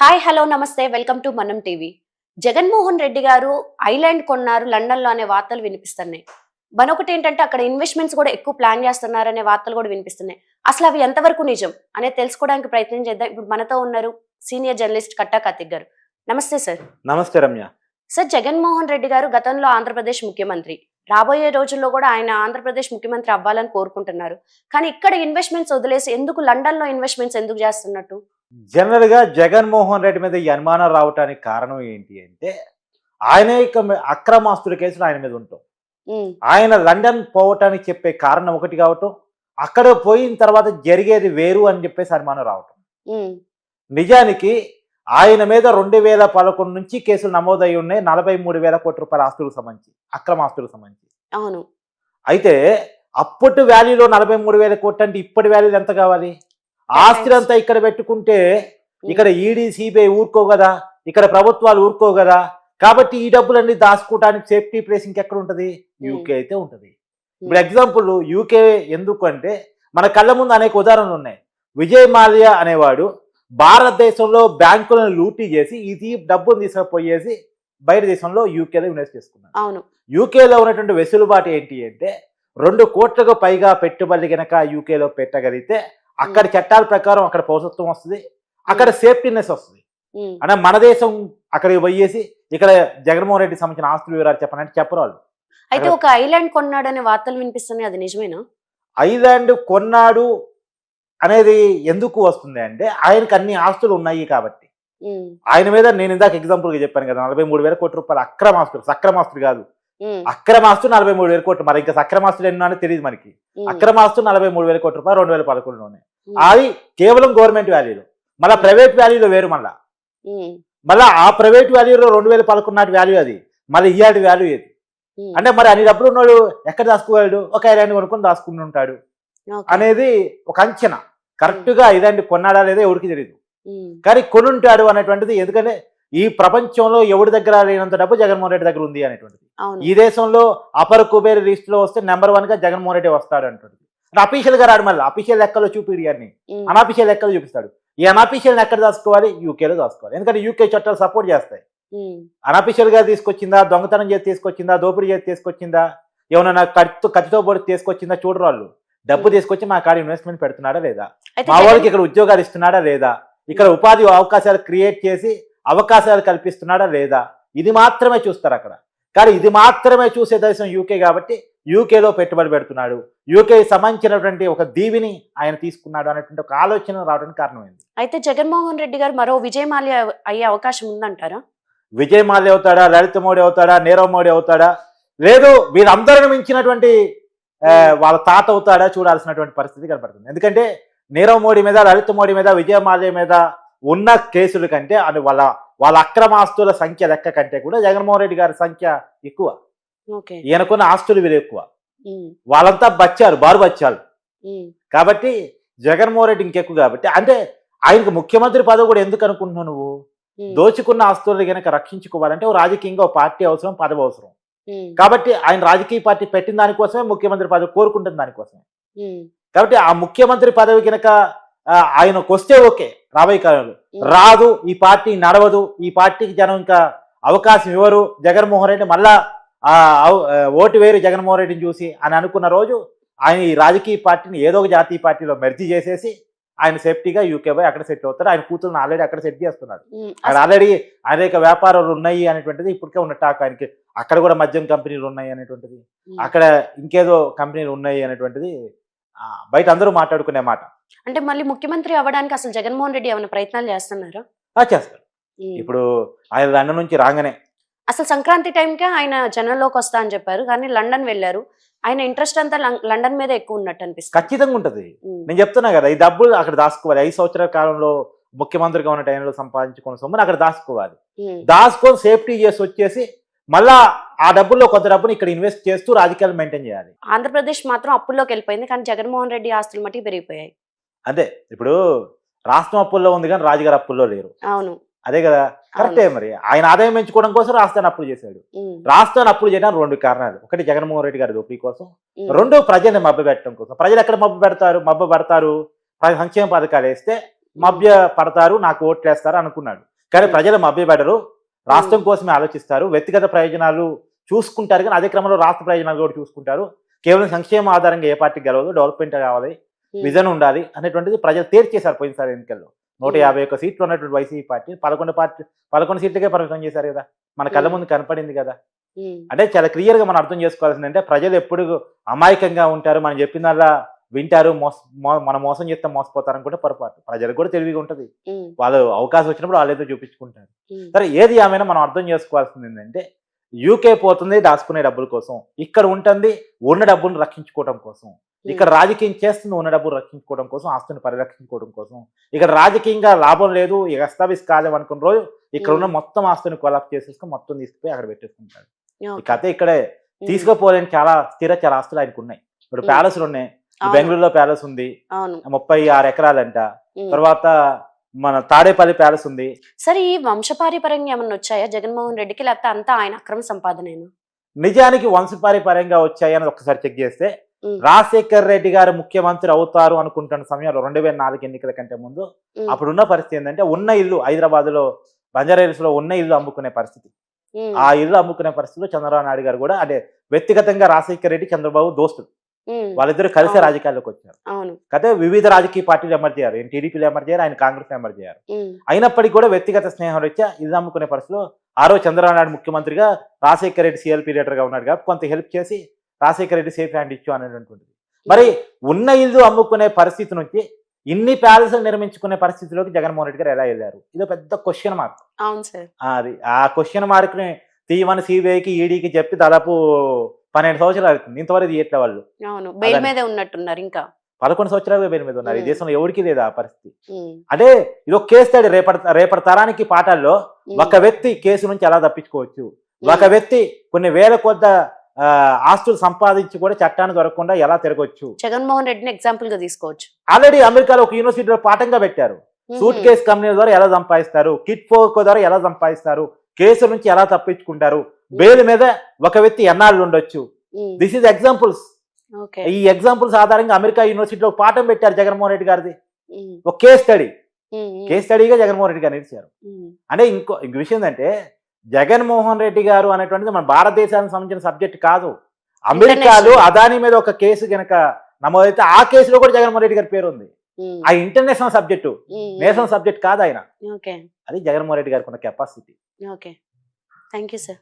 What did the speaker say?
Hi hello నమస్తే welcome to Manam TV. Jaganmohan Reddy గారు island కొన్నారు లండన్లో అనే వార్తలు వినిపిస్తున్నాయి. మరొకటి ఏంటంటే అక్కడ ఇన్వెస్ట్మెంట్స్ కూడా ఎక్కువ ప్లాన్ చేస్తున్నారనే వార్తలు కూడా వినిపిస్తున్నాయి. అసలు అవి ఎంతవరకు నిజం అనేది తెలుసుకోవడానికి ప్రయత్నం చేద్దాం. ఇప్పుడు మనతో ఉన్నారు సీనియర్ జర్నలిస్ట్ కట్టా కార్తిక్ గారు. నమస్తే సార్. నమస్తే రమ్య. సార్ జగన్మోహన్ రెడ్డి గారు గతంలో ఆంధ్రప్రదేశ్ ముఖ్యమంత్రి. రాబోయే రోజుల్లో కూడా ఆయన ఆంధ్రప్రదేశ్ ముఖ్యమంత్రి అవ్వాలని కోరుకుంటున్నారు. కానీ ఇక్కడ ఇన్వెస్ట్మెంట్స్ వదిలేసి ఎందుకు లండన్లో ఇన్వెస్ట్మెంట్స్ ఎందుకు చేస్తున్నట్టు? జనరల్గా జగన్మోహన్ రెడ్డి మీద ఈ అనుమానం రావడానికి కారణం ఏంటి అంటే ఆయన యొక్క అక్రమాస్తుల కేసులు ఆయన మీద ఉంటాం. ఆయన లండన్ పోవటానికి చెప్పే కారణం ఒకటి కావటం అక్కడ పోయిన తర్వాత జరిగేది వేరు అని చెప్పేసి అనుమానం రావటం. నిజానికి ఆయన మీద రెండు వేల పదకొండు నుంచి కేసులు నమోదై ఉన్నాయి నలభై మూడు వేల కోట్ల రూపాయల ఆస్తులకు సంబంధించి అక్రమ ఆస్తులకు సంబంధించి. అవును. అయితే అప్పటి వాల్యూలో నలభై మూడు వేల కోట్లు అంటే ఇప్పటి వాల్యూలు ఎంత కావాలి? ఆస్తులంతా ఇక్కడ పెట్టుకుంటే ఇక్కడ ఈడీ సిబిఐ ఊరుకో కదా? ఇక్కడ ప్రభుత్వాలు ఊరుకో కదా? కాబట్టి ఈ డబ్బులన్నీ దాచుకోవడానికి సేఫ్టీ ప్లేస్ ఇంకెక్కడ ఉంటది? యూకే అయితే ఉంటది. ఇప్పుడు ఎగ్జాంపుల్ యూకే ఎందుకు అంటే మన కళ్ళ ముందు అనేక ఉదాహరణలు ఉన్నాయి. విజయ్ మాల్యా అనేవాడు భారతదేశంలో బ్యాంకులను లూటీ చేసి ఇది డబ్బును తీసుకుపోయేసి బయట దేశంలో యూకేలో ఇన్వెస్ట్ చేసుకున్నాడు. అవును. యూకేలో ఉన్నటువంటి వెసులుబాటు ఏంటి అంటే రెండు కోట్లకు పైగా పెట్టుబడి గనక యూకేలో పెట్టగలిగితే అక్కడ చట్టాల ప్రకారం అక్కడ పౌరసత్వం వస్తుంది అక్కడ సేఫ్టీనెస్ వస్తుంది. అంటే మన దేశం అక్కడికి పోయేసి ఇక్కడ జగన్మోహన్ రెడ్డి సంబంధించిన ఆస్తుల వివరాలు చెప్పనంటే చెప్పరు వాళ్ళు అయితే ఒక ఐలాండ్ కొన్నాడనే వార్తలు వినిపిస్తున్నాయి అది నిజమేనా? ఐలాండ్ కొన్నాడు అనేది ఎందుకు వస్తుంది అంటే ఆయనకు అన్ని ఆస్తులు ఉన్నాయి కాబట్టి. ఆయన మీద నేను ఇందాక ఎగ్జాంపుల్గా చెప్పాను కదా నలభై మూడు వేల కోట్ల రూపాయలు అక్రమ ఆస్తులు సక్రమాస్తులు కాదు. ఉమ్, అక్రమాస్తులు నలభై మూడు వేల కోట్లు మరి ఇంకా సక్రమాస్తులు ఎన్నో అని తెలియదు మనకి. ఉమ్, అక్రమాస్తులు నలభై మూడు వేల కోట్ల రూపాయలు రెండు వేల పదకొండులో ఉన్నాయి ఉమ్, అది కేవలం గవర్నమెంట్ వాల్యూలో మళ్ళీ ప్రైవేట్ వాల్యూలో వేరు మళ్ళా. మళ్ళీ ఆ ప్రైవేట్ వాల్యూలో రెండు వేల పదకొండు నాటి వాల్యూ అది. మళ్ళీ ఇయ్యాడి వాల్యూ ఏది? ఉమ్, అంటే మరి అన్ని డబ్బులు ఉన్నాడు ఎక్కడ దాచుకోగలడు? ఒక ఐలాండ్ కొనుక్కొని దాచుకుని ఉంటాడు. అనేది ఒక అంచనా. కరెక్ట్గా ఐలాండ్ కొన్నాడా లేదా ఎవరికి తెలియదు కానీ కొనుంటాడు అనేటువంటిది ఎందుకంటే ఈ ప్రపంచంలో ఎవరి దగ్గర లేనంత డబ్బు జగన్మోహన్ రెడ్డి దగ్గర ఉంది అనేటువంటిది. ఈ దేశంలో అపర్ కుబేర్ లిస్ట్లో వస్తే నెంబర్ వన్గా జగన్మోహన్ రెడ్డి వస్తాడు అంటుంది అంటే అఫీషియల్గా రాడు మళ్ళీ. అఫీషియల్ లెక్కలో చూపిడి అన్ని అనాఫీషియల్ లెక్కలు చూపిస్తాడు. ఈ అనాఫీషియల్ ఎక్కడ దాచుకోవాలి? యూకేలో దాచుకోవాలి. ఎందుకంటే యూకే చట్టాలు సపోర్ట్ చేస్తాయి. అనాఫీషియల్గా తీసుకొచ్చిందా? దొంగతనం చేసి తీసుకొచ్చిందా? దోపిడీ చేసి తీసుకొచ్చిందా? ఏమన్నా కత్తితో కత్తితో పొడి తీసుకొచ్చిందా? చూడరు వాళ్ళు. డబ్బు తీసుకొచ్చి మా కాడ ఇన్వెస్ట్మెంట్ పెడుతున్నాడా లేదా? మా వాళ్ళకి ఇక్కడ ఉద్యోగాలు ఇస్తున్నాడా లేదా? ఇక్కడ ఉపాధి అవకాశాలు క్రియేట్ చేసి అవకాశాలు కల్పిస్తున్నాడా లేదా? ఇది మాత్రమే చూస్తారు అక్కడ. కానీ ఇది మాత్రమే చూసే దేశం యూకే కాబట్టి యూకేలో పెట్టుబడి పెడుతున్నాడు. యూకే సంబంధించినటువంటి ఒక దీవిని ఆయన తీసుకున్నాడు అనేటువంటి ఒక ఆలోచన రావడానికి కారణమైంది అయితే జగన్మోహన్ రెడ్డి గారు మరో విజయ్ మాల్యా అయ్యే అవకాశం ఉందంటారా? విజయ్ మాల్య అవుతాడా? లలిత మోడీ అవుతాడా? నీరవ్ మోడీ అవుతాడా? లేదు వీళ్ళందరిని మించినటువంటి వాళ్ళ తాత అవుతాడా చూడాల్సినటువంటి పరిస్థితి కనపడుతుంది. ఎందుకంటే నీరవ్ మోడీ మీద లలిత మోడీ మీద విజయ్ మాల్య మీద ఉన్న కేసుల కంటే అది వాళ్ళ వాళ్ళ అక్రమాస్తుల సంఖ్య లెక్క కంటే కూడా జగన్మోహన్ రెడ్డి గారి సంఖ్య ఎక్కువ. ఈయనకున్న ఆస్తులు వీరు ఎక్కువ. వాళ్ళంతా బచ్చారు బారు బచ్చాలు ఉమ్, కాబట్టి జగన్మోహన్ రెడ్డి ఇంకెక్కువ కాబట్టి అంటే ఆయనకు ముఖ్యమంత్రి పదవి కూడా ఎందుకు అనుకుంటున్నావు నువ్వు? దోచుకున్న ఆస్తుల్ని కనుక రక్షించుకోవాలంటే ఓ రాజకీయంగా ఓ పార్టీ అవసరం పదవి అవసరం. కాబట్టి ఆయన రాజకీయ పార్టీ పెట్టిన దానికోసమే ముఖ్యమంత్రి పదవి కోరుకుంటుంది దానికోసమే. కాబట్టి ఆ ముఖ్యమంత్రి పదవి కనుక ఆయనకు వస్తే ఓకే. రాబోయే కాలంలో. రాదు ఈ పార్టీ నడవదు ఈ పార్టీకి జనం ఇంకా అవకాశం ఇవ్వరు. జగన్మోహన్ రెడ్డి మళ్ళా ఓటు వేరు జగన్మోహన్ రెడ్డిని చూసి అని అనుకున్న రోజు ఆయన ఈ రాజకీయ పార్టీని ఏదో ఒక జాతీయ పార్టీలో మెర్జీ చేసేసి ఆయన సేఫ్టీగా యూకే పోయి అక్కడ సెటిల్ అవుతారు ఆయన కూతురుని ఆల్రెడీ అక్కడ సెట్ చేస్తున్నారు అక్కడ ఆల్రెడీ అనేక వ్యాపారాలు ఉన్నాయి అనేటువంటిది ఇప్పటికే ఉన్న టాక్ ఆయనకి. అక్కడ కూడా మద్యం కంపెనీలు ఉన్నాయి అనేటువంటిది. అక్కడ ఇంకేదో కంపెనీలు ఉన్నాయి అనేటువంటిది బయట అందరూ మాట్లాడుకునే మాట. అంటే మళ్ళీ ముఖ్యమంత్రి అవ్వడానికి అసలు జగన్మోహన్ రెడ్డి ఏమైనా ప్రయత్నాలు చేస్తున్నారా? చేస్తారు. ఇప్పుడు ఆయన లండన్ నుంచి రాగానే. అసలు సంక్రాంతి టైంకే ఆయన జనంలోకి వస్తా అని చెప్పారు కానీ లండన్ వెళ్ళారు. ఆయన ఇంట్రెస్ట్ అంతా లండన్ మీద ఎక్కువ ఉన్నట్టు అనిపిస్తుంది. ఖచ్చితంగా ఉంటది. నేను చెప్తున్నా కదా ఈ డబ్బులు అక్కడ దాచుకోవాలి. ఐదు సంవత్సరాల కాలంలో ముఖ్యమంత్రిగా ఉన్న టైంలో సంపాదించుకున్న సొమ్ముని అక్కడ దాచుకోవాలి. దాచుకొని సేఫ్టీ చేసి వచ్చేసి మళ్ళా ఆ డబ్బుల్లో కొంత డబ్బుని ఇక్కడ ఇన్వెస్ట్ చేస్తూ రాజకీయాలు మెయింటైన్ చేయాలి. ఆంధ్రప్రదేశ్ మాత్రం అప్పుల్లోకి వెళ్ళిపోయింది కానీ జగన్మోహన్ రెడ్డి ఆస్తులు మట్టి పెరిగిపోయాయి. అదే ఇప్పుడు రాష్ట్రం అప్పుల్లో ఉంది కానీ రాజుగారు అప్పుల్లో లేరు. అవును. అదే కదా కరెక్టే మరి. ఆయన ఆదాయం పెంచుకోవడం కోసం రాష్ట్రాన్ని అప్పులు చేశాడు. రాష్ట్రాన్ని అప్పులు చేయడానికి రెండు కారణాలు. ఒకటి జగన్మోహన్ రెడ్డి గారి దోపిడీ కోసం రెండు ప్రజల్ని మభ్య పెట్టడం కోసం. ప్రజలు ఎక్కడ మభ్య పెడతారు? మభ్య పడతారు? సంక్షేమ పథకాలు వేస్తే మభ్య పడతారు నాకు ఓట్లు వేస్తారు అనుకున్నాడు. కానీ ప్రజలు మభ్యపెడరు రాష్ట్రం కోసమే ఆలోచిస్తారు. వ్యక్తిగత ప్రయోజనాలు చూసుకుంటారు కానీ అదే క్రమంలో రాష్ట్ర ప్రయోజనాలు కూడా చూసుకుంటారు. కేవలం సంక్షేమ ఆధారంగా ఏ పార్టీ గెలవదు డెవలప్మెంట్ కావాలి ఉమ్, విజన్ ఉండాలి అనేటువంటిది ప్రజలు తేల్చేశారు పోయినసారి ఎన్నికల్లో. నూట Hmm. యాభై ఒక్క సీట్లు ఉన్నటువంటి వైసీపీ పార్టీ పదకొండు పార్టీ పదకొండు సీట్లకే పరిమితం చేశారు కదా. మన కళ్ళ Hmm. ముందు కనపడింది కదా. అంటే చాలా క్లియర్గా మనం అర్థం చేసుకోవాల్సింది అంటే ప్రజలు ఎప్పుడు అమాయకంగా ఉంటారు. మనం చెప్పినల్లా వింటారు మనం మోసం చేస్తే మోసపోతారు అనుకుంటే పొరపాటు ప్రజలకు కూడా తెలివిగా ఉంటది. వాళ్ళు అవకాశం వచ్చినప్పుడు వాళ్ళు ఏదో చూపించుకుంటారు. సరే ఏది ఆమెనా మనం అర్థం చేసుకోవాల్సింది ఏంటంటే యూకే పోతుంది దాచుకునే డబ్బుల కోసం. ఇక్కడ ఉంటుంది ఉన్న డబ్బులను రక్షించుకోవడం కోసం. ఇక్కడ రాజకీయం చేస్తుంది ఉన్న డబ్బులు రక్షించుకోవడం కోసం ఆస్తుని పరిరక్షించుకోవడం కోసం. ఇక్కడ రాజకీయంగా లాభం లేదు ఇక ఎస్టాబ్లిష్ కాలేం అనుకున్న రోజు ఇక్కడ ఉన్న మొత్తం ఆస్తుని కొలాప్ చేసేసుకుని మొత్తం తీసుకుపోయి అక్కడ పెట్టేసుకుంటాడు. ఈ ఓకే. కథ ఇక్కడే తీసుకుపోలేని చాలా స్థిర చాలా ఆస్తులు ఆయనకు ఉన్నాయి. ఇప్పుడు. ప్యాలెస్లు ఉన్నాయి. బెంగళూరులో ప్యాలెస్ ఉంది. ముప్పై ఆరు ఎకరాలంట. తర్వాత మన తాడేపల్లి ప్యాలెస్ ఉంది. సరే ఈ వంశపారిపరంగా ఏమన్నా వచ్చాయా? జగన్మోహన్ రెడ్డికి లేకపోతే అంతా ఆయన అక్రమ సంపాదనేనా? నిజానికి వంశపారిపర్యంగా వచ్చాయని ఒకసారి చెక్ చేస్తే. రాజశేఖర్ రెడ్డి గారు ముఖ్యమంత్రి అవుతారు అనుకుంటున్న సమయంలో రెండు వేల నాలుగు ఎన్నికల కంటే ముందు అప్పుడున్న పరిస్థితి ఏంటంటే ఉన్న ఇల్లు హైదరాబాద్లో బంజారాహిల్స్లో ఉన్న ఇల్లు అమ్ముకునే పరిస్థితి. ఆ ఇల్లు అమ్ముకునే పరిస్థితిలో చంద్రబాబు నాయుడు గారు కూడా అంటే వ్యక్తిగతంగా రాజశేఖర్ రెడ్డి చంద్రబాబు దోస్తులు ఉమ్, వాళ్ళిద్దరు కలిసి. రాజకీయాల్లోకి వచ్చారు. అయితే వివిధ రాజకీయ పార్టీలు ఎమర్జ్ అయ్యారు ఈయన టీడీపీలో ఎమర్జ్ అయ్యారు ఆయన కాంగ్రెస్ ఎమర్జ్ అయ్యారు ఉమ్, అయినప్పటికీ కూడా వ్యక్తిగత స్నేహం రీత్యా ఇల్లు అమ్ముకునే పరిస్థితిలో ఆ రోజు చంద్రబాబు నాయుడు ముఖ్యమంత్రిగా రాజశేఖర రెడ్డి సిఎల్పీ లీడర్గా ఉన్నాడు కాబట్టి కొంత హెల్ప్ చేసి రాజశేఖర రెడ్డి సేఫ్ హ్యాండ్ ఇచ్చు అనేటువంటిది మరి ఉన్న ఇల్లు అమ్ముకునే పరిస్థితి నుంచి ఇన్ని ప్యాలెస్ నిర్మించుకునే పరిస్థితిలోకి జగన్మోహన్ రెడ్డి గారు ఎలా వెళ్ళారు? ఇది పెద్ద క్వశ్చన్ మార్క్ అది ఆ క్వశ్చన్ మార్క్ని తీయమని సిబిఐకి ఈడీకి చెప్పి దాదాపు పన్నెండు సంవత్సరాలు అవుతుంది. ఇంతవరకు తీయట్లే వాళ్ళు. అవును. బెయిల్ అదే. మీదే ఉన్నట్టున్నారు ఇంకా. పదకొండు సంవత్సరాలుగా పేరు మీద ఉన్నారు. ఈ. దేశంలో ఎవరికి లేదు ఆ పరిస్థితి. అంటే ఇది ఒక కేసు స్టడీ రేపటి రేపటి తరానికి పాఠాల్లో ఒక వ్యక్తి కేసు నుంచి ఎలా తప్పించుకోవచ్చు? ఒక వ్యక్తి కొన్ని వేల కొద్ద ఆస్తులు సంపాదించి కూడా చట్టాన్ని దొరకకుండా ఎలా తిరగొచ్చు? జగన్మోహన్ రెడ్డిని ఎగ్జాంపుల్గా తీసుకోవచ్చు. ఆల్రెడీ అమెరికాలో ఒక యూనివర్సిటీలో పాఠంగా పెట్టారు. సూట్ కేస్ కంపెనీ ద్వారా ఎలా సంపాదిస్తారు? కిట్ ఫోకో ద్వారా ఎలా సంపాదిస్తారు? కేసు నుంచి ఎలా తప్పించుకుంటారు? బెయిల్ మీద ఒక వ్యక్తి ఎన్నాళ్ళు ఉండొచ్చు? దిస్ ఇస్ ఎగ్జాంపుల్స్ ఈ ఎగ్జాంపుల్స్ ఆధారంగా అమెరికా యూనివర్సిటీలో పాఠం పెట్టారు జగన్మోహన్ రెడ్డి గారిది. ఉమ్, ఒక కేస్ స్టడీ కేస్ స్టడీగా జగన్మోహన్ రెడ్డి గారు నిలిచారు. ఉమ్, అంటే ఇంకో ఇంకో విషయం ఏంటంటే జగన్మోహన్ రెడ్డి గారు అనేటువంటిది మన భారతదేశానికి సంబంధించిన సబ్జెక్ట్ కాదు. అమెరికాలో. అదాని మీద ఒక కేసు గనక నమోదైతే ఆ కేసులో కూడా జగన్మోహన్ రెడ్డి గారి పేరు ఉంది. ఆ ఇంటర్నేషనల్ సబ్జెక్టు నేషనల్ సబ్జెక్ట్ కాదు ఆయన. అది జగన్మోహన్ రెడ్డి గారికి ఉన్న capacity okay thank you sir